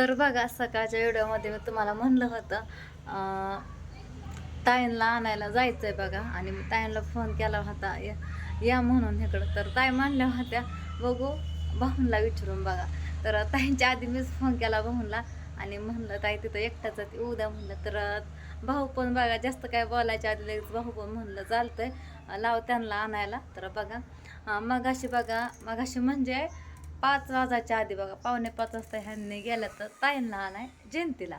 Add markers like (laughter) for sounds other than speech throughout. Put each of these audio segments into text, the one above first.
तर बघा सकाळच्या व्हिडिओमध्ये मी तुम्हाला म्हणलं होतं ताईंला आणायला जायचं आहे बघा. आणि मी ताईंला फोन केला होता या या म्हणून इकडं. तर ताई मांडल्या होत्या बघू भाऊनला विचारून बघा. तर ताईंच्या आधी मीच फोन केला भाऊनला आणि म्हणलं ताई तिथं एकटाच आहे, ती उद्या म्हणलं तर भाऊ पण बघा जास्त काय बोलायच्या आधी लगेच भाऊ पण म्हणलं चालतंय लाव त्यांना आणायला. तर बघा अं, मगाशी बघा मगाशी म्हणजे पाच वाजायच्या आधी बघा पावणे पाच वाजता ह्यांनी गेल्या तर ताईंना आणाय जयंतीला.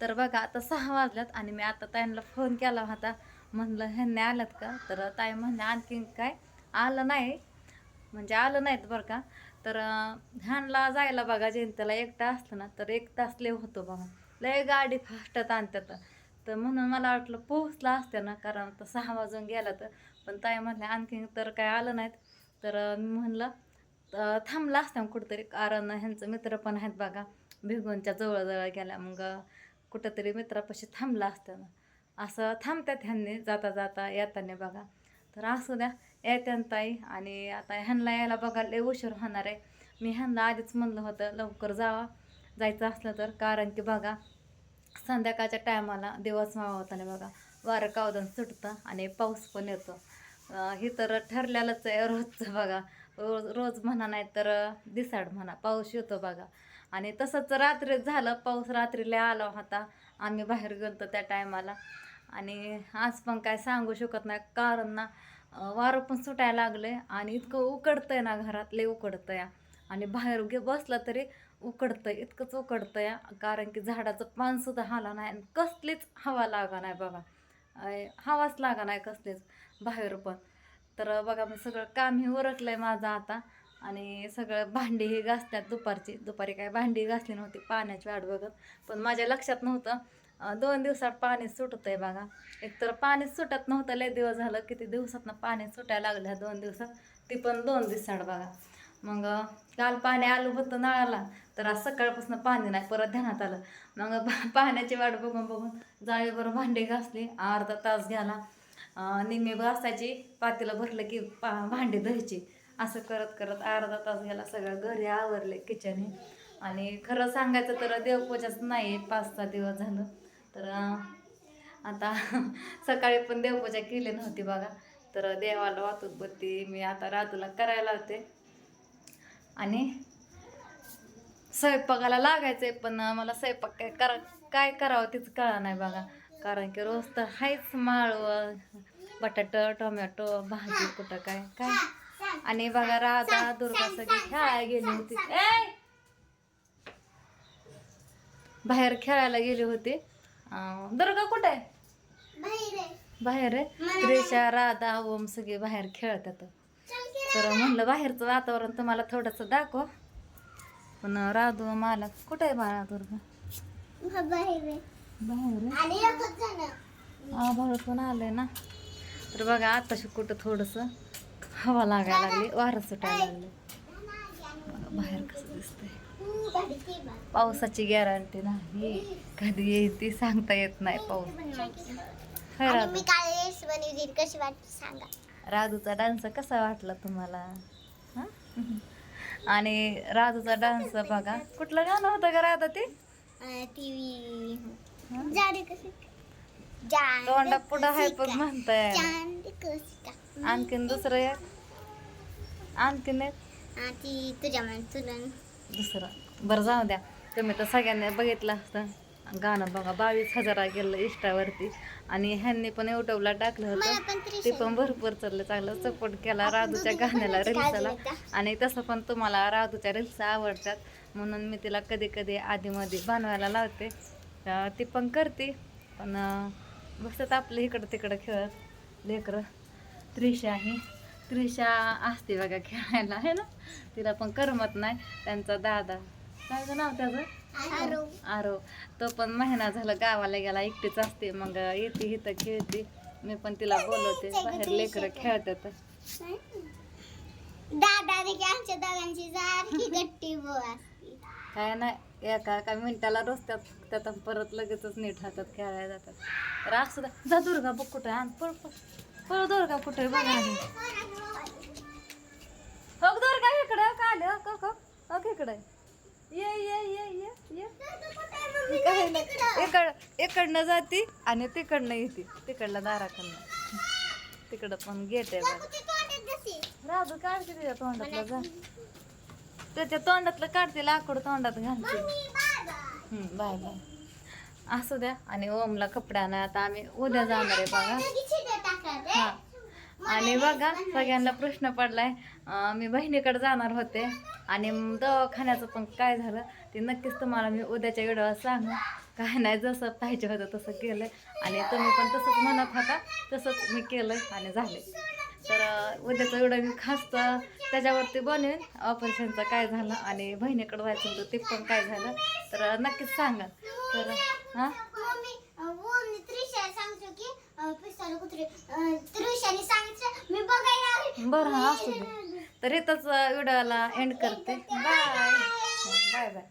तर बघा आता सहा वाजल्यात आणि मी आता ताईंना फोन केला होता. म्हणलं ह्यांनी आल्यात का? तर ताई म्हणले आणखीन काय? आलं नाही. म्हणजे आलं नाहीत बरं का? तर ह्यांना जायला बघा जयंतीला एकटा असलं ना तर एक तास लय होतो बघा. लय गाडी फास्टात आणतात तर म्हणून मला वाटलं पोहोचला असते ना कारण आता सहा वाजून गेला तर पण ताई म्हणले आणखीन तर काय आलं नाहीत. तर मी म्हणलं थांबला असता कुठंतरी कारण ह्यांचं मित्र पण आहेत बघा. भिगूनच्या जवळजवळ गेल्या मग कुठंतरी मित्रापाशी थांबला असतं. असं थांबतात ह्यांनी जाता जाता येताना बघा. तर असू द्या येत्यान ताई. आणि आता ह्यांना यायला बघा लय उशीर होणार आहे. मी ह्यांना आधीच म्हणलं होतं लवकर जावा. जायचं असलं तर कारण की बघा संध्याकाळच्या टायमाला दिवस मावताना बघा वारं कावदन सुटतं आणि पाऊस पण येतो. हे तर ठरलेलंच आहे रोजचं बघा. रोज रोज म्हणा नाही तर दिसाड म्हणा पाऊस येतो बघा. आणि तसंच रात्री झालं पाऊस रात्रीला आला होता. आम्ही बाहेर गेलो त्या टायमाला. आणि आज पण काय सांगू शकत नाही कारण ना वारं पण सुटायला लागले आणि इतकं उकडतंय ना घरात लय या आणि बाहेर गे बसला तरी उकडतं इतकंच उकडतं या कारण की झाडाचं पानसुद्धा हाला नाही आणि कसलीच हवा लागा नाही बघा. हवाच लागा नाही कसलीच बाहेर पण. तर बघा मी सगळं काम हे उरकलंय माझं आता. आणि सगळं भांडी ही घासतात दुपारची. दुपारी काय भांडी घासली नव्हती पाण्याची वाट बघत. पण माझ्या लक्षात नव्हतं दोन दिवसात पाणी सुटत आहे बघा. एकतर पाणी सुटत नव्हतं लय दिवस झालं किती दिवसातनं पाणी सुटायला लागलं दोन दिवसात. ती पण दोन दिवसाड बघा. मग काल पाणी आलं होतं नळाला तर आज सकाळपासून पाणी नाही परत ध्यानात आलं. मग पाण्याची वाट बघून बघून जाळीवर भांडी घासली अर्धा तास घ्याला निम्मे घासायची पातीला भरलं की पा भांडी धुवायची. असं करत करत अर्धा तास गेला सगळं घरी आवरले किचन आणि खरं सांगायचं तर देवपूजाच नाही पाच सहा दिवस झालं. तर आता (laughs) सकाळी पण देवपूजा केली नव्हती बघा. तर देवाला वाहतूक बत्ती मी आता रातूला करायला होते आणि स्वयंपाकाला आहे पण मला स्वयंपाक काय करा काय करावं तेच कळा नाही बघा. कारण की रोज तर हायच माळव बटाटं टोमॅटो भाजी कुठं काय काय? आणि बघा राधा दुर्गा सगळी खेळायला गेली होती. बाहेर खेळायला गेली होती. दुर्गा कुठे? आहे बाहेर आहे. रेषा राधा ओम सगळे बाहेर खेळतात. तर म्हणलं बाहेरचं वातावरण तुम्हाला थोडंसं दाखव. पण राधू मला कुठे आहे बाळा दुर्गा? बाहेर आहे. आभाळ पण आलंय ना. तर बघा आताशी कुठं थोडंसं हवा लागायला लागली. वारं सुटायला लागले बाहेर कसं दिसतंय. पावसाची गॅरंटी नाही. कधी येईल ती सांगता येत नाही पाऊस. कशी सांगा. राजूचा डान्स कसा वाटला तुम्हाला? हा? आणि राजूचा डान्स बघा कुठलं गाणं होतं का राधा ते? टीव्ही हा? तोंडा पुढं आहे पण म्हणताय? आणखीन दुसरं एक. आणखीन एक. दुसरं. बरं जाऊ द्या. तुम्ही तर सगळ्यांनी बघितलं असतं. गाणं बघा बावीस हजारा गेलं इष्टावरती आणि ह्यांनी पण युट्यूबला टाकलं होतं. ते पण भरपूर चाललं चांगलं सपोर्ट केला राधूच्या गाण्याला रील्सला. आणि तसं पण तुम्हाला राधूच्या रील्स आवडतात. म्हणून मी तिला कधी कधी आधीमध्ये बनवायला लावते. तर ती पण करते. पण बसतात आपलं इकडं तिकडं खेळत. लेकरं. त्रिशा ही त्रिशा असते बघा खेळायला आहे ना? तिला पण करमत नाही. त्यांचा दादा. काय नाव त्याचं? आरो. आरो. तो पण महिना झाला गावाला गेला एकटीच असते. मग येते इथं खेळते. मी पण तिला बोलवते. बाहेर लेकरं खेळतात. असते काय नाही एका एका मिनिटाला रस्त्यात त्यात परत लगेचच नीट हातात खेळायला जातात. तर असं. जा दुर्गा बघ कुठं? आण पळ पळ. पळ दुर्गा कुठे बघा. हो दुर्गा इकडे. का आले? हो. हो इकडे. ये ये ये ये ये. इकड इकडनं जाती आणि तिकडनं येते. तिकडल्या दाराकडनं. तिकडं पण गेट आहे बघा. राजू काढते तिच्या तोंडातलं जा. त्याच्या तोंडातलं काढते लाकूड तोंडात घालते. हम्म, बाय बाय. असू द्या. आणि ओमला कपड्या नाही आता आम्ही उद्या जाणार आहे बघा. हा. आणि बघा सगळ्यांना प्रश्न पडलाय. अं, मी बहिणीकडे जाणार होते. आणि म- दवाखान्याचं पण काय झालं ते नक्कीच तुम्हाला मी उद्याच्या व्हिडिओ सांगू. काय नाही जसं पाहिजे होतं तसं केलंय. आणि तुम्ही पण तसंच म्हणत होता तसंच मी केलंय आणि झालंय. तर उद्याचा व्हिडिओ मी खास तर त्याच्यावरती बनवेन. ऑपरेशनचं काय झालं आणि बहिणीकडे जायचं होतं ते पण काय झालं तर नक्कीच सांगा तर हां. बरं हा असू दे. तर इथंच व्हिडिओला एंड करते. Bye bye bye